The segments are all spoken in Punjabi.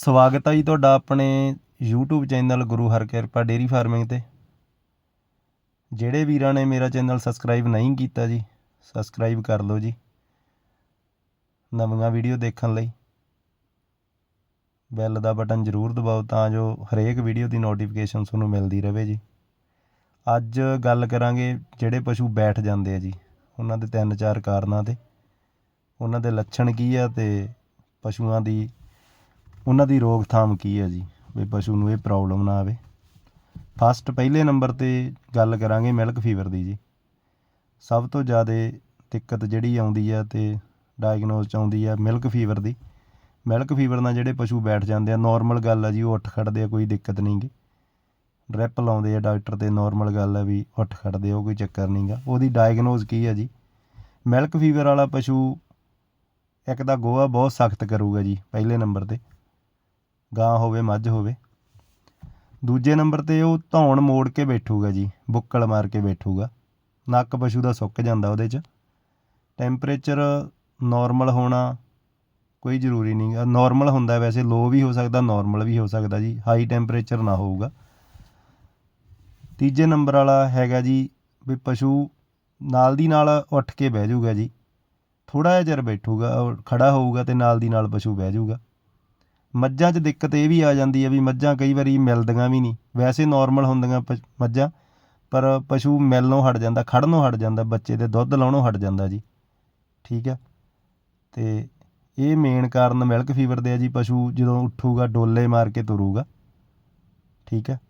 ਸਵਾਗਤ ਹੈ ਜੀ ਤੁਹਾਡਾ ਆਪਣੇ YouTube channel Guru Harkirpa dairy farming ਤੇ। ਜਿਹੜੇ ਵੀਰਾਂ ਨੇ ਮੇਰਾ ਚੈਨਲ ਸਬਸਕ੍ਰਾਈਬ ਨਹੀਂ ਕੀਤਾ ਜੀ, ਸਬਸਕ੍ਰਾਈਬ ਕਰ ਲਓ ਜੀ। ਨਵੀਆਂ ਵੀਡੀਓ ਦੇਖਣ ਲਈ ਬੈਲ ਦਾ ਬਟਨ ਜ਼ਰੂਰ ਦਬਾਓ ਤਾਂ ਜੋ ਹਰੇਕ ਵੀਡੀਓ ਦੀ ਨੋਟੀਫਿਕੇਸ਼ਨ ਤੁਹਾਨੂੰ ਮਿਲਦੀ ਰਹੇ ਜੀ। ਅੱਜ ਗੱਲ ਕਰਾਂਗੇ ਜਿਹੜੇ ਪਸ਼ੂ ਬੈਠ ਜਾਂਦੇ ਆ ਜੀ, ਉਹਨਾਂ ਦੇ ਤਿੰਨ ਚਾਰ ਕਾਰਨਾਂ ਤੇ। ਉਹਨਾਂ ਦੇ ਲੱਛਣ ਕੀ ਆ ਤੇ ਪਸ਼ੂਆਂ ਦੀ ਉਹਨਾਂ ਦੀ ਰੋਕਥਾਮ ਕੀ ਹੈ ਜੀ? ਵੀ ਪਸ਼ੂ ਨੂੰ ਇਹ ਪ੍ਰੋਬਲਮ ਨਾ ਆਵੇ। ਫਸਟ ਪਹਿਲੇ ਨੰਬਰ ਤੇ ਗੱਲ ਕਰਾਂਗੇ ਮਿਲਕ ਫੀਵਰ ਦੀ ਜੀ। ਸਭ ਤੋਂ ਜ਼ਿਆਦਾ ਦਿੱਕਤ ਜਿਹੜੀ ਆਉਂਦੀ ਹੈ ਤੇ ਡਾਇਗਨੋਸ ਚ ਆਉਂਦੀ ਹੈ ਮਿਲਕ ਫੀਵਰ ਦੀ। ਮਿਲਕ ਫੀਵਰ ਨਾਲ ਜਿਹੜੇ ਪਸ਼ੂ ਬੈਠ ਜਾਂਦੇ ਆ ਨਾਰਮਲ ਗੱਲ ਆ ਜੀ, ਉਹ ਉੱਠ ਖੜਦੇ ਆ, ਕੋਈ ਦਿੱਕਤ ਨਹੀਂ ਗੀ। ਡ੍ਰਿਪ ਲਾਉਂਦੇ ਆ ਡਾਕਟਰ ਤੇ ਨਾਰਮਲ ਗੱਲ ਆ ਵੀ ਉੱਠ ਖੜਦੇ ਉਹ ਕੋਈ ਚੱਕਰ ਨਹੀਂਗਾ ਉਹਦੀ ਡਾਇਗਨੋਸ ਕੀ ਹੈ ਜੀ? ਮਿਲਕ ਫੀਵਰ ਵਾਲਾ ਪਸ਼ੂ ਇੱਕ ਤਾਂ ਗੋਹਾ ਬਹੁਤ ਸਖਤ ਕਰੂਗਾ ਜੀ, ਪਹਿਲੇ ਨੰਬਰ ਤੇ। ਗਾਂ ਹੋਵੇ, ਮੱਝ ਹੋਵੇ। ਦੂਜੇ ਨੰਬਰ ਤੇ ਉਹ ਧੌਣ ਮੋੜ ਕੇ ਬੈਠੂਗਾ ਜੀ, ਬੁੱਕਲ ਮਾਰ ਕੇ ਬੈਠੂਗਾ। ਨੱਕ ਪਸ਼ੂ ਦਾ ਸੁੱਕ ਜਾਂਦਾ ਉਹਦੇ 'ਚ। ਟੈਂਪਰੇਚਰ ਨਾਰਮਲ ਹੋਣਾ ਕੋਈ ਜ਼ਰੂਰੀ ਨਹੀਂ ਨਾਰਮਲ ਹੁੰਦਾ ਵੈਸੇ ਲੋ ਵੀ ਹੋ ਸਕਦਾ ਨਾਰਮਲ ਵੀ ਹੋ ਸਕਦਾ ਜੀ। ਹਾਈ ਟੈਂਪਰੇਚਰ ਨਾ ਹੋਊਗਾ। ਤੀਜੇ ਨੰਬਰ ਵਾਲਾ ਹੈਗਾ ਜੀ ਵੀ ਪਸ਼ੂ ਨਾਲ ਦੀ ਨਾਲ ਉੱਠ ਕੇ ਬਹਿ ਜਾਊਗਾ ਜੀ। ਥੋੜਾ ਜਿਹਾ ਚਿਰ ਬੈਠੂਗਾ ਉਹ ਖੜਾ ਹੋਊਗਾ ਤੇ ਨਾਲ ਦੀ ਨਾਲ ਪਸ਼ੂ ਬਹਿ ਜਾਊਗਾ ਮੱਝਾਂ 'ਚ ਦਿੱਕਤ ਇਹ ਵੀ ਆ ਜਾਂਦੀ ਹੈ ਵੀ ਮੱਝਾਂ ਕਈ ਵਾਰੀ ਮਿਲਦੀਆਂ ਵੀ ਨਹੀਂ। ਵੈਸੇ ਨੋਰਮਲ ਹੁੰਦੀਆਂ ਪ- ਮੱਝਾਂ, ਪਰ ਪਸ਼ੂ ਮਿਲਣੋਂ ਹਟ ਜਾਂਦਾ, ਖੜ੍ਹਨੋਂ ਹਟ ਜਾਂਦਾ, ਬੱਚੇ ਦੇ ਦੁੱਧ ਲਾਉਣੋਂ ਹਟ ਜਾਂਦਾ ਜੀ। ਠੀਕ ਹੈ ਅਤੇ ਇਹ ਮੇਨ ਕਾਰਨ ਮਿਲਕ ਫੀਵਰ ਦੇ ਆ ਜੀ, ਪਸ਼ੂ ਜਦੋਂ ਉੱਠੂਗਾ, ਡੋਲੇ ਮਾਰ ਕੇ ਤੁਰੂਗਾ। ਠੀਕ ਹੈ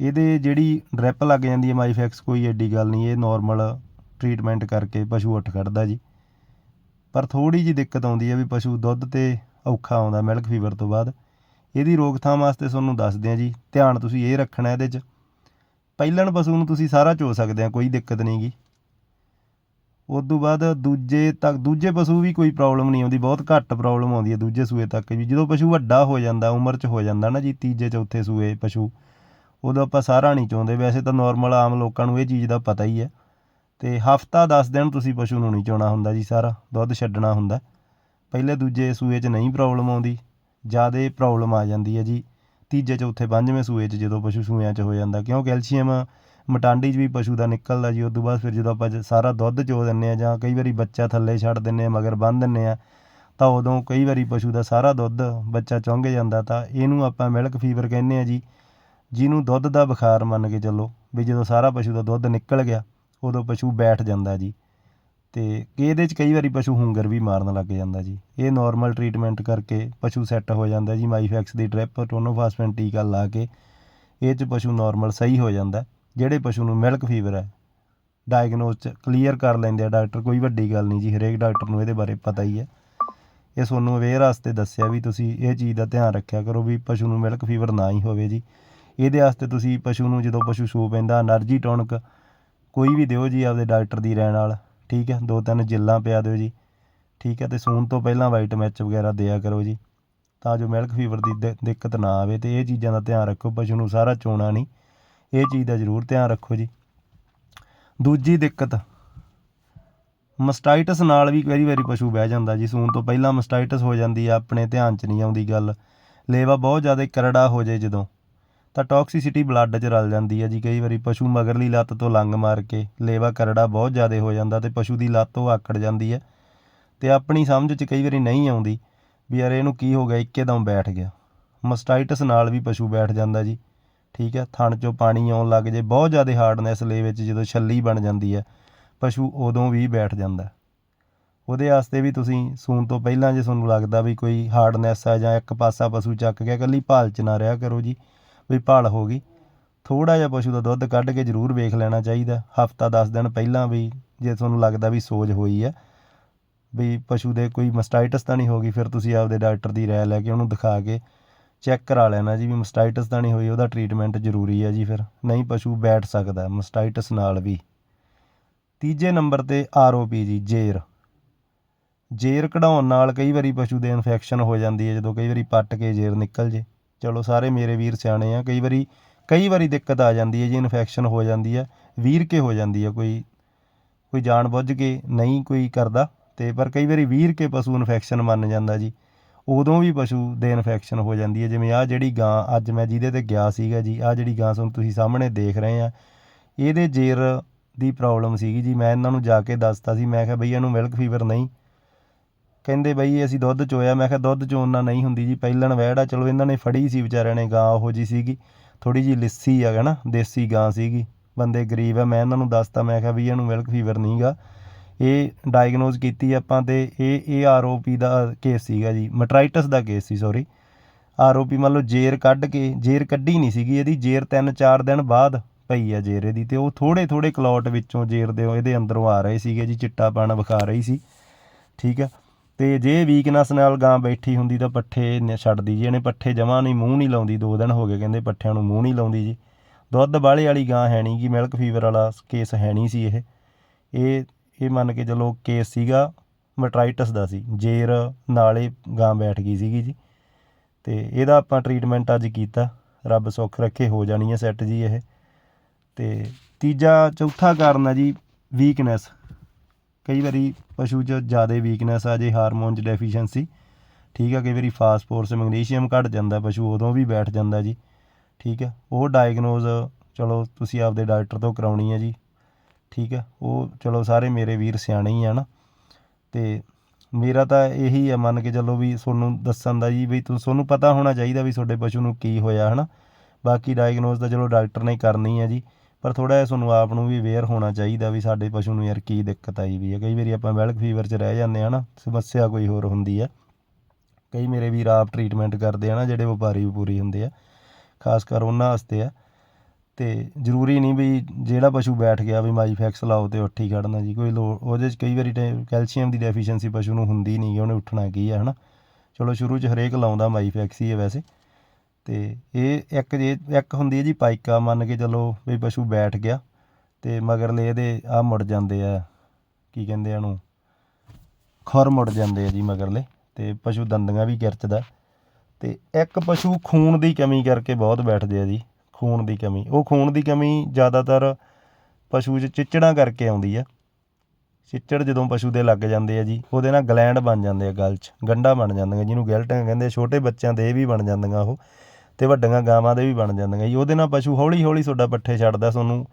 ਇਹਦੇ ਜਿਹੜੀ ਡ੍ਰਿਪ ਲੱਗ ਜਾਂਦੀ ਹੈ ਮਾਈਫੈਕਸ ਕੋਈ ਐਡੀ ਗੱਲ ਨਹੀਂ, ਇਹ ਨਾਰਮਲ ਟ੍ਰੀਟਮੈਂਟ ਕਰਕੇ ਪਸ਼ੂ ਉੱਠ ਖੜਦਾ ਜੀ। ਪਰ ਥੋੜੀ ਜੀ ਦਿੱਕਤ ਆਉਂਦੀ ਹੈ ਵੀ ਪਸ਼ੂ ਦੁੱਧ ਤੇ ਔਖਾ ਆਉਂਦਾ ਮਿਲਕ ਫੀਵਰ ਤੋਂ ਬਾਅਦ। ਇਹਦੀ ਰੋਕਥਾਮ ਵਾਸਤੇ ਤੁਹਾਨੂੰ ਦੱਸਦੇ ਆ ਜੀ, ਧਿਆਨ ਤੁਸੀਂ ਇਹ ਰੱਖਣਾ ਇਹਦੇ 'ਚ। ਪਹਿਲਣ ਪਸ਼ੂ ਨੂੰ ਤੁਸੀਂ ਸਾਰਾ ਚੋ ਸਕਦੇ ਆ ਕੋਈ ਦਿੱਕਤ ਨਹੀਂ ਗੀ। ਉਸ ਤੋਂ ਬਾਅਦ ਦੂਜੇ ਤੱਕ, ਦੂਜੇ ਪਸ਼ੂ ਵੀ ਕੋਈ ਪ੍ਰੋਬਲਮ ਨਹੀਂ ਆਉਂਦੀ, ਬਹੁਤ ਘੱਟ ਪ੍ਰੋਬਲਮ ਆਉਂਦੀ ਹੈ ਦੂਜੇ ਸੂਏ ਤੱਕ ਵੀ। ਜਦੋਂ ਪਸ਼ੂ ਵੱਡਾ ਹੋ ਜਾਂਦਾ, ਉਮਰ 'ਚ ਹੋ ਜਾਂਦਾ ਨਾ ਜੀ, ਤੀਜੇ, ਚੌਥੇ ਸੂਏ ਪਸ਼ੂ, ਉਦੋਂ ਆਪਾਂ ਸਾਰਾ ਨਹੀਂ ਚਾਹੁੰਦੇ। ਵੈਸੇ ਤਾਂ ਨਾਰਮਲ ਆਮ ਲੋਕਾਂ ਨੂੰ ਇਹ ਚੀਜ਼ ਦਾ ਪਤਾ ਹੀ ਹੈ। ਤੇ ਹਫਤਾ 10 ਦਿਨ ਤੁਸੀਂ ਪਸ਼ੂ ਨੂੰ ਨਹੀਂ ਚੋਣਾ ਹੁੰਦਾ ਜੀ, ਸਾਰਾ ਦੁੱਧ ਛੱਡਣਾ ਹੁੰਦਾ। ਪਹਿਲੇ ਦੂਜੇ ਸੂਏ 'ਚ ਨਹੀਂ ਪ੍ਰੋਬਲਮ ਆਉਂਦੀ, ਜ਼ਿਆਦਾ ਪ੍ਰੋਬਲਮ ਆ ਜਾਂਦੀ ਹੈ ਜੀ। ਤੀਜੇ, ਚੌਥੇ, ਪੰਜਵੇਂ ਸੂਏ 'ਚ ਜਦੋਂ ਪਸ਼ੂ ਸੂਇਆਂ 'ਚ ਹੋ ਜਾਂਦਾ, ਕਿਉਂ ਕੈਲਸ਼ੀਅਮ ਮਟਾਂਡੀ 'ਚ ਵੀ ਪਸ਼ੂ ਦਾ ਨਿਕਲਦਾ ਜੀ ਉਸ ਤੋਂ ਬਾਅਦ ਫਿਰ ਜਦੋਂ ਆਪਾਂ ਸਾਰਾ ਦੁੱਧ ਚੋ ਦਿੰਨੇ ਆ ਜਾਂ ਕਈ ਵਾਰੀ ਬੱਚਾ ਥੱਲੇ ਛੱਡ ਦਿੰਨੇ ਆ ਮਗਰ ਬੰਨ ਦਿੰਨੇ ਆ ਤਾਂ ਉਦੋਂ ਕਈ ਵਾਰੀ ਪਸ਼ੂ ਦਾ ਸਾਰਾ ਦੁੱਧ ਬੱਚਾ ਚੁੰਘ ਜਾਂਦਾ, ਤਾਂ ਇਹਨੂੰ ਆਪਾਂ ਮਿਲਕ ਫੀਵਰ ਕਹਿੰਦੇ ਆ ਜੀ, ਜਿਹਨੂੰ ਦੁੱਧ ਦਾ ਬੁਖਾਰ ਮੰਨ ਕੇ ਚੱਲੋ ਵੀ ਜਦੋਂ ਸਾਰਾ ਪਸ਼ੂ ਦਾ ਦੁੱਧ ਨਿਕਲ ਗਿਆ, ਉਦੋਂ ਪਸ਼ੂ ਬੈਠ ਜਾਂਦਾ ਜੀ। ਤੇ ਇਹਦੇ 'ਚ ਕਈ ਵਾਰੀ ਪਸ਼ੂ ਹੰਗਰ ਵੀ ਮਾਰਨ ਲੱਗ ਜਾਂਦਾ ਜੀ। ਇਹ ਨਾਰਮਲ ਟ੍ਰੀਟਮੈਂਟ ਕਰਕੇ ਪਸ਼ੂ ਸੈੱਟ ਹੋ ਜਾਂਦਾ ਜੀ ਮਾਈਫੈਕਸ ਦੀ ਡ੍ਰਿਪ ਟੋਨੋਫਾਸਫੈਨ ਟੀਕਾ ਲਾ ਕੇ ਇਹ 'ਚ ਪਸ਼ੂ ਨਾਰਮਲ ਸਹੀ ਹੋ ਜਾਂਦਾ, ਜਿਹੜੇ ਪਸ਼ੂ ਨੂੰ ਮਿਲਕ ਫੀਵਰ ਹੈ। ਡਾਇਗਨੋਸ ਕਲੀਅਰ ਕਰ ਲੈਂਦੇ ਆ ਡਾਕਟਰ, ਕੋਈ ਵੱਡੀ ਗੱਲ ਨਹੀਂ ਜੀ, ਹਰੇਕ ਡਾਕਟਰ ਨੂੰ ਇਹਦੇ ਬਾਰੇ ਪਤਾ ਹੀ ਹੈ। ਇਹ ਤੁਹਾਨੂੰ ਅਵੇਅਰ ਵਾਸਤੇ ਦੱਸਿਆ ਵੀ ਤੁਸੀਂ ਇਹ ਚੀਜ਼ ਦਾ ਧਿਆਨ ਰੱਖਿਆ ਕਰੋ ਵੀ ਪਸ਼ੂ ਨੂੰ ਮਿਲਕ ਫੀਵਰ ਨਾ ਹੀ ਹੋਵੇ ਜੀ। ਇਹਦੇ ਵਾਸਤੇ ਤੁਸੀਂ ਪਸ਼ੂ ਨੂੰ ਜਦੋਂ ਪਸ਼ੂ ਸੂ ਪੈਂਦਾ એનર્ਜੀ ਟੌਨਿਕ ਕੋਈ ਵੀ ਦਿਓ ਜੀ, ਆਪਦੇ ਡਾਕਟਰ ਦੀ ਰਹਿਣ ਨਾਲ ਠੀਕ ਹੈ, ਦੋ ਤਿੰਨ ਜਿੱਲਾਂ ਪਿਆ ਦਿਓ ਜੀ। ਠੀਕ ਹੈ, ਤੇ ਸੂਣ ਤੋਂ ਪਹਿਲਾਂ ਵਾਈਟ ਮੈਚ ਵਗੈਰਾ ਦਿਆ ਕਰੋ ਜੀ। ਤਾਂ ਜੋ ਮਿਲਕ ਫੀਵਰ ਦੀ ਦਿ- ਦਿੱਕਤ ਨਾ ਆਵੇ ਤੇ ਇਹ ਚੀਜ਼ਾਂ ਦਾ ਧਿਆਨ ਰੱਖੋ, ਪਸ਼ੂ ਨੂੰ ਸਾਰਾ ਚੋਣਾ ਨਹੀਂ। ਇਹ ਚੀਜ਼ ਦਾ ਜ਼ਰੂਰ ਧਿਆਨ ਰੱਖੋ ਜੀ। ਦੂਜੀ ਦਿੱਕਤ ਮਸਟਾਈਟਸ ਨਾਲ ਵੀ ਕਈ ਵਾਰੀ ਪਸ਼ੂ ਬਹਿ ਜਾਂਦਾ ਜੀ। ਸੂਣ ਤੋਂ ਪਹਿਲਾਂ ਮਸਟਾਈਟਸ ਹੋ ਜਾਂਦੀ ਆ, ਆਪਣੇ ਧਿਆਨ 'ਚ ਨਹੀਂ ਆਉਂਦੀ ਗੱਲ। ਲੇਵਾ ਬਹੁਤ ਜ਼ਿਆਦਾ ਕਰੜਾ ਹੋ ਜਾਏ ਜਦੋਂ। ਤਾਂ ਟੌਕਸਿਸਿਟੀ ਬਲੱਡ 'ਚ ਰਲ ਜਾਂਦੀ ਹੈ ਜੀ। ਕਈ ਵਾਰੀ ਪਸ਼ੂ ਮਗਰਲੀ ਲੱਤ ਤੋਂ ਲੰਗ ਮਾਰ ਕੇ ਲੇਵਾ ਕਰੜਾ ਬਹੁਤ ਜ਼ਿਆਦਾ ਹੋ ਜਾਂਦਾ ਤੇ ਪਸ਼ੂ ਦੀ ਲੱਤ ਉਹ ਆਕੜ ਜਾਂਦੀ ਹੈ। ਤੇ ਆਪਣੀ ਸਮਝ 'ਚ ਕਈ ਵਾਰੀ ਨਹੀਂ ਆਉਂਦੀ ਵੀ ਯਾਰ ਇਹਨੂੰ ਕੀ ਹੋ ਗਿਆ ਇੱਕੇਦਮ ਬੈਠ ਗਿਆ। ਮਸਟਾਈਟਸ ਨਾਲ ਵੀ ਪਸ਼ੂ ਬੈਠ ਜਾਂਦਾ ਜੀ। ਠੀਕ ਹੈ, ਥਣ 'ਚੋਂ ਪਾਣੀ ਆਉਣ ਲੱਗ ਜੇ, ਬਹੁਤ ਜ਼ਿਆਦਾ ਹਾਰਡਨੈਸ ਲੇ ਵਿੱਚ ਜਦੋਂ ਛੱਲੀ ਬਣ ਜਾਂਦੀ ਹੈ, ਪਸ਼ੂ ਉਦੋਂ ਵੀ ਬੈਠ ਜਾਂਦਾ। ਉਹਦੇ ਵਾਸਤੇ ਵੀ ਤੁਸੀਂ ਸੂਣ ਤੋਂ ਪਹਿਲਾਂ ਜੇ ਤੁਹਾਨੂੰ ਲੱਗਦਾ ਵੀ ਕੋਈ ਹਾਰਡਨੈਸ ਆ ਜਾਂ ਇੱਕ ਪਾਸਾ ਪਸ਼ੂ ਚੱਕ ਗਿਆ, ਇਕੱਲੀ ਭਾਲ 'ਚ ਨਾ ਰਿਹਾ ਕਰੋ ਜੀ। ਵੀ ਭਾਲ ਹੋ ਗਈ। ਥੋੜਾ ਜਿਹਾ ਪਸ਼ੂ ਦਾ ਦੁੱਧ ਕੱਢ ਕੇ ਜ਼ਰੂਰ ਵੇਖ ਲੈਣਾ ਚਾਹੀਦਾ। ਹਫਤਾ 10 ਦਿਨ ਪਹਿਲਾਂ ਵੀ ਜੇ ਤੁਹਾਨੂੰ ਲੱਗਦਾ ਵੀ ਸੋਜ ਹੋਈ ਆ ਵੀ ਪਸ਼ੂ ਦੇ ਕੋਈ ਮਸਟਾਈਟਸ ਤਾਂ ਨਹੀਂ ਹੋ ਗਈ, ਫਿਰ ਤੁਸੀਂ ਆਪਦੇ ਡਾਕਟਰ ਦੀ ਰਾਏ ਲੈ ਕੇ ਉਹਨੂੰ ਦਿਖਾ ਕੇ ਚੈੱਕ ਕਰਾ ਲੈਣਾ ਜੀ ਵੀ ਮਸਟਾਈਟਸ ਤਾਂ ਨਹੀਂ ਹੋਈ, ਉਹਦਾ ਟ੍ਰੀਟਮੈਂਟ ਜ਼ਰੂਰੀ ਹੈ ਜੀ ਫਿਰ। ਨਹੀਂ ਪਸ਼ੂ ਬੈਠ ਸਕਦਾ ਮਸਟਾਈਟਸ ਨਾਲ ਵੀ। ਤੀਜੇ ਨੰਬਰ ਤੇ ਆਰਓਪੀ ਜੀ, ਜੇਰ। ਜੇਰ ਕਢਾਉਣ ਨਾਲ ਕਈ ਵਾਰੀ ਪਸ਼ੂ ਦੇ ਇਨਫੈਕਸ਼ਨ ਹੋ ਜਾਂਦੀ ਹੈ, ਜਦੋਂ ਕਈ ਵਾਰੀ ਪੱਟ ਕੇ ਜੇਰ ਨਿਕਲ ਜੇ। ਚਲੋ ਸਾਰੇ ਮੇਰੇ ਵੀਰ ਸਿਆਣੇ ਆ, ਕਈ ਵਾਰੀ ਕਈ ਵਾਰੀ ਦਿੱਕਤ ਆ ਜਾਂਦੀ ਹੈ ਜੀ ਇਨਫੈਕਸ਼ਨ ਹੋ ਜਾਂਦੀ ਹੈ, ਵੀਰ ਕੇ ਹੋ ਜਾਂਦੀ ਹੈ ਕੋਈ ਕੋਈ ਜਾਣ ਬੁੱਝ ਕੇ ਨਹੀਂ ਕੋਈ ਕਰਦਾ, ਤੇ ਪਰ ਕਈ ਵਾਰੀ ਵੀਰ ਕੇ ਪਸ਼ੂ ਇਨਫੈਕਸ਼ਨ ਮੰਨ ਜਾਂਦਾ ਜੀ, ਉਦੋਂ ਵੀ ਪਸ਼ੂ ਦੇ ਇਨਫੈਕਸ਼ਨ ਹੋ ਜਾਂਦੀ ਹੈ, ਜਿਵੇਂ ਆ ਜਿਹੜੀ ਗਾਂ, ਅੱਜ ਮੈਂ ਜਿਹਦੇ ਤੇ ਗਿਆ ਸੀਗਾ ਜੀ ਆ ਜਿਹੜੀ ਗਾਂ ਤੁਹਾਨੂੰ ਤੁਸੀਂ ਸਾਹਮਣੇ ਦੇਖ ਰਹੇ ਆ, ਇਹਦੇ ਜੇਰ ਦੀ ਪ੍ਰੋਬਲਮ ਸੀਗੀ ਜੀ, ਮੈਂ ਇਹਨਾਂ ਨੂੰ ਜਾ ਕੇ ਦੱਸਤਾ ਸੀ, ਮੈਂ ਕਿਹਾ ਬਈ ਇਹਨੂੰ ਮਿਲਕ ਫੀਵਰ ਨਹੀਂ ਕਹਿੰਦੇ ਬਈ ਅਸੀਂ ਦੁੱਧ ਚੋਇਆ। ਮੈਂ ਕਿਹਾ, ਦੁੱਧ ਚੋਣ ਨਾਲ ਨਹੀਂ ਹੁੰਦੀ ਜੀ, ਪਹਿਲਣ ਵਹਿੜ ਚਲੋ, ਇਹਨਾਂ ਨੇ ਫੜੀ ਸੀ ਵਿਚਾਰਿਆਂ ਨੇ ਗਾਂ, ਉਹੋ ਜੀ ਸੀਗੀ। ਥੋੜੀ ਜੀ ਲਿੱਸੀ ਆ ਨਾ, ਦੇਸੀ ਗਾਂ ਸੀਗੀ। ਬੰਦੇ ਗਰੀਬ ਆ, ਮੈਂ ਇਹਨਾਂ ਨੂੰ ਦੱਸਤਾ, ਮੈਂ ਕਿਹਾ ਵੀ ਇਹਨੂੰ ਮਿਲਕ ਫੀਵਰ ਨਹੀਂਗਾ ਇਹ ਡਾਇਗਨੋਜ਼ ਕੀਤੀ ਆਪਾਂ ਤੇ ਇਹ ਇਹ ਆਰਓਪੀ ਦਾ ਕੇਸ ਸੀਗਾ ਜੀ। ਮਟਰਾਈਟਸ ਦਾ ਕੇਸ ਸੀ ਸੌਰੀ ਆਰਓਪੀ ਮੰਨ ਲਓ ਜੇਰ ਕੱਢ ਕੇ, ਜੇਰ ਕੱਢੀ ਨਹੀਂ ਸੀਗੀ ਇਹਦੀ, ਜੇਰ 3-4 ਦਿਨ ਬਾਅਦ ਪਈ ਆ ਜੇਰ ਇਹਦੀ ਤੇ ਉਹ ਥੋੜੇ ਥੋੜੇ ਕਲੌਟ ਵਿੱਚੋਂ ਜੇਰ ਦੇ, ਇਹਦੇ ਅੰਦਰੋਂ ਆ ਰਹੇ ਸੀਗੇ ਜੀ ਚਿੱਟਾ ਪਾਣਾ ਵਿਖਾ ਰਹੀ ਸੀ। ਠੀਕ ਆ। ਤੇ ਜੇ ਵੀਕਨੈਸ ਨਾਲ ਗਾਂ ਬੈਠੀ ਹੁੰਦੀ ਤਾਂ ਪੱਠੇ ਨ- ਛੱਡਦੀ ਜੀ। ਇਹਨੇ ਪੱਠੇ ਜਮਾ ਨਹੀਂ, ਮੂੰਹ ਨਹੀਂ ਲਾਉਂਦੀ। ਦੋ ਦਿਨ ਹੋ ਗਏ ਕਹਿੰਦੇ ਪੱਠਿਆਂ ਨੂੰ ਮੂੰਹ ਨਹੀਂ ਲਾਉਂਦੀ ਜੀ। ਦੁੱਧ ਬਾਹਲੇ ਵਾਲੀ ਗਾਂ ਹੈ ਨਹੀਂ ਗੀ ਮਿਲਕ ਫੀਵਰ ਵਾਲਾ ਕੇਸ ਹੈ ਨਹੀਂ ਸੀ ਇਹ। ਇਹ ਇਹ ਮੰਨ ਕੇ ਚਲੋ ਕੇਸ ਸੀਗਾ ਮਟਰਾਈਟਸ ਦਾ ਸੀ। ਜੇਰ ਨਾਲੇ ਗਾਂ ਬੈਠ ਗਈ ਸੀਗੀ ਜੀ। ਤੇ ਇਹਦਾ ਆਪਾਂ ਟ੍ਰੀਟਮੈਂਟ ਅੱਜ ਕੀਤਾ। ਰੱਬ ਸੁੱਖ ਰੱਖੇ, ਹੋ ਜਾਣੀ ਹੈ ਸੈੱਟ ਜੀ ਇਹ। ਤੇ ਤੀਜਾ, ਚੌਥਾ ਕਾਰਨ ਹੈ ਜੀ ਵੀਕਨੈਸ ਕਈ ਵਾਰੀ ਪਸ਼ੂ 'ਚ ਜ਼ਿਆਦਾ ਵੀਕਨੈਸ ਆ, ਜੇ ਹਾਰਮੋਨ 'ਚ ਡੈਫੀਸ਼ੀਐਂਸੀ ਠੀਕ ਆ, ਕਈ ਵਾਰੀ ਫਾਸਫੋਰਸ ਮੈਗਨੀਸ਼ੀਅਮ ਘਟ ਜਾਂਦਾ, ਪਸ਼ੂ ਉਦੋਂ ਵੀ ਬੈਠ ਜਾਂਦਾ ਜੀ, ਠੀਕ ਆ, ਉਹ ਡਾਇਗਨੋਜ਼ ਚਲੋ ਤੁਸੀਂ ਆਪਦੇ ਡਾਕਟਰ ਤੋਂ ਕਰਾਉਣੀ ਹੈ ਜੀ, ਠੀਕ ਆ, ਉਹ ਚਲੋ ਸਾਰੇ ਮੇਰੇ ਵੀਰ ਸਿਆਣੇ ਹੀ ਆ ਨਾ, ਤੇ ਮੇਰਾ ਤਾਂ ਇਹੀ ਆ ਮੰਨ ਕੇ ਚੱਲੋ ਵੀ ਤੁਹਾਨੂੰ ਦੱਸਣ ਦਾ ਜੀ, ਵੀ ਤੁਹਾਨੂੰ ਪਤਾ ਹੋਣਾ ਚਾਹੀਦਾ ਵੀ ਤੁਹਾਡੇ ਪਸ਼ੂ ਨੂੰ ਕੀ ਹੋਇਆ, ਹਨਾ, ਬਾਕੀ ਡਾਇਗਨੋਜ਼ ਤਾਂ ਚਲੋ ਡਾਕਟਰ ਨੇ ਕਰਨੀ ਹੈ ਜੀ ਪਰ ਥੋੜਾ ਜਿਹਾ ਤੁਹਾਨੂੰ ਆਪ ਨੂੰ ਵੀ ਅਵੇਅਰ ਹੋਣਾ ਚਾਹੀਦਾ ਵੀ ਸਾਡੇ ਪਸ਼ੂ ਨੂੰ ਯਾਰ ਕੀ ਦਿੱਕਤ ਆਈ ਵੀ ਹੈ। ਕਈ ਵਾਰੀ ਆਪਾਂ ਵੈਲਕ ਫੀਵਰ 'ਚ ਰਹਿ ਜਾਂਦੇ ਆ ਨਾ, ਸਮੱਸਿਆ ਕੋਈ ਹੋਰ ਹੁੰਦੀ ਆ ਕਈ ਮੇਰੇ ਵੀਰ ਆਪ ਟ੍ਰੀਟਮੈਂਟ ਕਰਦੇ ਆ ਨਾ, ਜਿਹੜੇ ਵਪਾਰੀ ਵਪੂਰੀ ਹੁੰਦੇ ਆ, ਖਾਸ ਕਰ ਉਹਨਾਂ ਵਾਸਤੇ ਆ। ਤੇ ਜ਼ਰੂਰੀ ਨਹੀਂ ਵੀ ਜਿਹੜਾ ਪਸ਼ੂ ਬੈਠ ਗਿਆ ਵੀ ਮਾਈਫੈਕਸ ਲਾਓ ਤੇ ਉੱਠ ਹੀ ਖੜਨਾ ਜੀ, ਕੋਈ ਲੋੜ, ਉਹਦੇ 'ਚ ਕਈ ਵਾਰੀ ਕੈਲਸ਼ੀਅਮ ਦੀ ਡੈਫੀਸ਼ੀਐਂਸੀ ਪਸ਼ੂ ਨੂੰ ਹੁੰਦੀ ਨਹੀਂ ਉਹਨੇ ਉੱਠਣਾ ਕੀ ਆ, ਹਨਾ। ਚਲੋ ਸ਼ੁਰੂ 'ਚ ਹਰੇਕ ਲਾਉਂਦਾ ਮਾਈਫੈਕਸ ਹੀ ਹੈ ਵੈਸੇ। ਅਤੇ ਇਹ ਇੱਕ ਜੇ ਇੱਕ ਹੁੰਦੀ ਹੈ ਜੀ ਪਾਈਕਾ ਮੰਨ ਕੇ ਚਲੋ ਵੀ ਪਸ਼ੂ ਬੈਠ ਗਿਆ ਅਤੇ ਮਗਰਲੇ ਇਹਦੇ ਆਹ ਮੁੜ ਜਾਂਦੇ ਆ, ਕੀ ਕਹਿੰਦੇ ਆ ਨੂੰ ਖੁਰ ਮੁੜ ਜਾਂਦੇ ਆ ਜੀ ਮਗਰਲੇ ਅਤੇ ਪਸ਼ੂ ਦੰਦੀਆਂ ਵੀ ਗਿਰਚਦਾ। ਅਤੇ ਇੱਕ ਪਸ਼ੂ ਖੂਨ ਦੀ ਕਮੀ ਕਰਕੇ ਬਹੁਤ ਬੈਠਦੇ ਆ ਜੀ, ਖੂਨ ਦੀ ਕਮੀ। ਉਹ ਖੂਨ ਦੀ ਕਮੀ ਜ਼ਿਆਦਾਤਰ ਪਸ਼ੂ 'ਚ ਚਿੱਚੜਾਂ ਕਰਕੇ ਆਉਂਦੀ ਆ। ਚਿੱਚੜ ਜਦੋਂ ਪਸ਼ੂ ਦੇ ਲੱਗ ਜਾਂਦੇ ਆ ਜੀ, ਉਹਦੇ ਨਾਲ ਗਲੈਂਡ ਬਣ ਜਾਂਦੇ ਆ ਗਲ 'ਚ, ਗੰਢਾਂ ਬਣ ਜਾਂਦੀਆਂ, ਜਿਹਨੂੰ ਗਿਲਟਾਂ ਕਹਿੰਦੇ ਛੋਟੇ ਬੱਚਿਆਂ ਦੇ ਇਹ ਵੀ ਬਣ ਜਾਂਦੀਆਂ ਉਹ। ਤੇ ਵੱਡੀਆਂ ਗਾਵਾਂ ਦੇ ਵੀ ਬਣ ਜਾਂਦੀਆਂ ਜੀ। ਉਹਦੇ ਨਾਲ ਪਸ਼ੂ ਹੌਲੀ ਹੌਲੀ ਤੁਹਾਡਾ ਪੱਠੇ ਛੱਡਦਾ, ਤੁਹਾਨੂੰ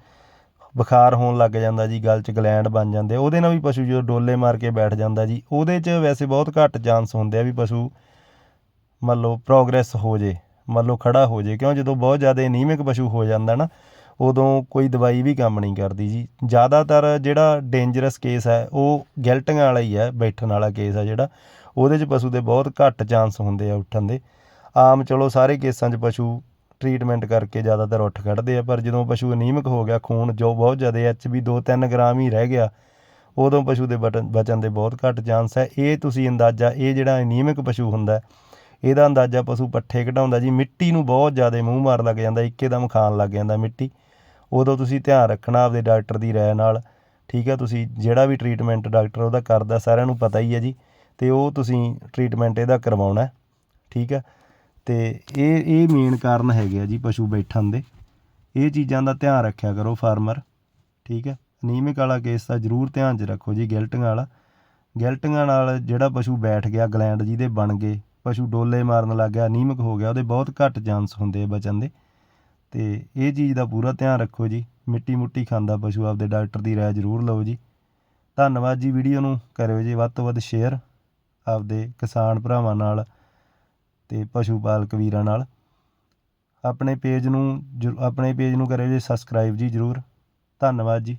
ਬੁਖਾਰ ਹੋਣ ਲੱਗ ਜਾਂਦਾ ਜੀ, ਗਲ 'ਚ ਗਲੈਂਡ ਬਣ ਜਾਂਦੇ। ਉਹਦੇ ਨਾਲ ਵੀ ਪਸ਼ੂ ਜਦੋਂ ਡੋਲੇ ਮਾਰ ਕੇ ਬੈਠ ਜਾਂਦਾ ਜੀ, ਉਹਦੇ 'ਚ ਵੈਸੇ ਬਹੁਤ ਘੱਟ ਚਾਂਸ ਹੁੰਦੇ ਆ ਵੀ ਪਸ਼ੂ ਮੰਨ ਲਓ ਪ੍ਰੋਗਰੈਸ ਹੋ ਜੇ, ਮੰਨ ਲਓ ਖੜਾ ਹੋ ਜੇ। ਕਿਉਂ? ਜਦੋਂ ਬਹੁਤ ਜ਼ਿਆਦਾ ਅਨੀਮਿਕ ਪਸ਼ੂ ਹੋ ਜਾਂਦਾ ਨਾ, ਉਦੋਂ ਕੋਈ ਦਵਾਈ ਵੀ ਕੰਮ ਨਹੀਂ ਕਰਦੀ ਜੀ। ਜ਼ਿਆਦਾਤਰ ਜਿਹੜਾ ਡੇਂਜਰਸ ਕੇਸ ਹੈ, ਉਹ ਗਿਲਟੀਆਂ ਵਾਲਾ ਹੀ ਹੈ, ਬੈਠਣ ਵਾਲਾ ਕੇਸ ਹੈ ਜਿਹੜਾ। ਉਹਦੇ 'ਚ ਪਸ਼ੂ ਦੇ ਬਹੁਤ ਘੱਟ ਚਾਂਸ ਹੁੰਦੇ ਆ ਉੱਠਣ ਦੇ। ਆਮ ਚਲੋ ਸਾਰੇ ਕੇਸਾਂ 'ਚ ਪਸ਼ੂ ਟ੍ਰੀਟਮੈਂਟ ਕਰਕੇ ਜ਼ਿਆਦਾਤਰ ਉੱਠ ਕੱਢਦੇ ਆ, ਪਰ ਜਦੋਂ ਪਸ਼ੂ ਅਨੀਮਿਕ ਹੋ ਗਿਆ, ਖੂਨ ਜੋ ਬਹੁਤ ਜ਼ਿਆਦਾ ਐਚ ਵੀ 2-3 ਗ੍ਰਾਮ ਹੀ ਰਹਿ ਗਿਆ, ਉਦੋਂ ਪਸ਼ੂ ਦੇ ਬਟਨ ਬਚਣ ਦੇ ਬਹੁਤ ਘੱਟ ਚਾਂਸ ਹੈ। ਇਹ ਤੁਸੀਂ ਅੰਦਾਜ਼ਾ, ਇਹ ਜਿਹੜਾ ਅਨੀਮਿਕ ਪਸ਼ੂ ਹੁੰਦਾ, ਇਹਦਾ ਅੰਦਾਜ਼ਾ ਪਸ਼ੂ ਪੱਠੇ ਘਟਾਉਂਦਾ ਜੀ, ਮਿੱਟੀ ਨੂੰ ਬਹੁਤ ਜ਼ਿਆਦਾ ਮੂੰਹ ਮਾਰ ਲੱਗ ਜਾਂਦਾ, ਇੱਕੇਦਮ ਖਾਣ ਲੱਗ ਜਾਂਦਾ ਮਿੱਟੀ। ਉਦੋਂ ਤੁਸੀਂ ਧਿਆਨ ਰੱਖਣਾ ਆਪਦੇ ਡਾਕਟਰ ਦੀ ਰਾਏ ਨਾਲ, ਠੀਕ ਹੈ ਤੁਸੀਂ ਜਿਹੜਾ ਵੀ ਟ੍ਰੀਟਮੈਂਟ ਡਾਕਟਰ ਉਹਦਾ ਕਰਦਾ, ਸਾਰਿਆਂ ਨੂੰ ਪਤਾ ਹੀ ਹੈ ਜੀ, ਤੇ ਉਹ ਤੁਸੀਂ ਟ੍ਰੀਟਮੈਂਟ ਇਹਦਾ ਕਰਵਾਉਣਾ, ਠੀਕ ਹੈ ਅਤੇ ਇਹ ਇਹ ਮੇਨ ਕਾਰਨ ਹੈਗੇ ਆ ਜੀ ਪਸ਼ੂ ਬੈਠਣ ਦੇ। ਇਹ ਚੀਜ਼ਾਂ ਦਾ ਧਿਆਨ ਰੱਖਿਆ ਕਰੋ ਫਾਰਮਰ ਠੀਕ ਹੈ? ਅਨੀਮਿਕ ਵਾਲਾ ਕੇਸ ਤਾਂ ਜ਼ਰੂਰ ਧਿਆਨ 'ਚ ਰੱਖੋ ਜੀ, ਗਿਲਟੀਆਂ ਵਾਲਾ। ਗਿਲਟੀਆਂ ਨਾਲ ਜਿਹੜਾ ਪਸ਼ੂ ਬੈਠ ਗਿਆ ਗਲੈਂਡ ਜਿਹਦੇ ਬਣ ਗਏ, ਪਸ਼ੂ ਡੋਲੇ ਮਾਰਨ ਲੱਗ ਗਿਆ, ਅਨੀਮਿਕ ਹੋ ਗਿਆ, ਉਹਦੇ ਬਹੁਤ ਘੱਟ ਚਾਂਸ ਹੁੰਦੇ ਆ ਬਚਣ ਦੇ। ਤੇ ਇਹ ਚੀਜ਼ ਦਾ ਪੂਰਾ ਧਿਆਨ ਰੱਖੋ ਜੀ, ਮਿੱਟੀ ਮੁੱਟੀ ਖਾਂਦਾ ਪਸ਼ੂ ਆਪਦੇ ਡਾਕਟਰ ਦੀ ਰਾਏ ਜ਼ਰੂਰ ਲਓ ਜੀ। ਧੰਨਵਾਦ ਜੀ ਵੀਡੀਓ ਨੂੰ, ਕਰਿਓ ਜੀ ਵੱਧ ਤੋਂ ਵੱਧ ਸ਼ੇਅਰ ਆਪਦੇ ਕਿਸਾਨ ਭਰਾਵਾਂ ਨਾਲ ਅਤੇ ਪਸ਼ੂ ਪਾਲਕ ਵੀਰਾਂ ਨਾਲ। ਆਪਣੇ ਪੇਜ ਨੂੰ ਜ਼ਰੂ- ਆਪਣੇ ਪੇਜ ਨੂੰ ਕਰਿਓ ਜੀ ਸਬਸਕ੍ਰਾਈਬ ਜੀ ਜ਼ਰੂਰ। ਧੰਨਵਾਦ ਜੀ।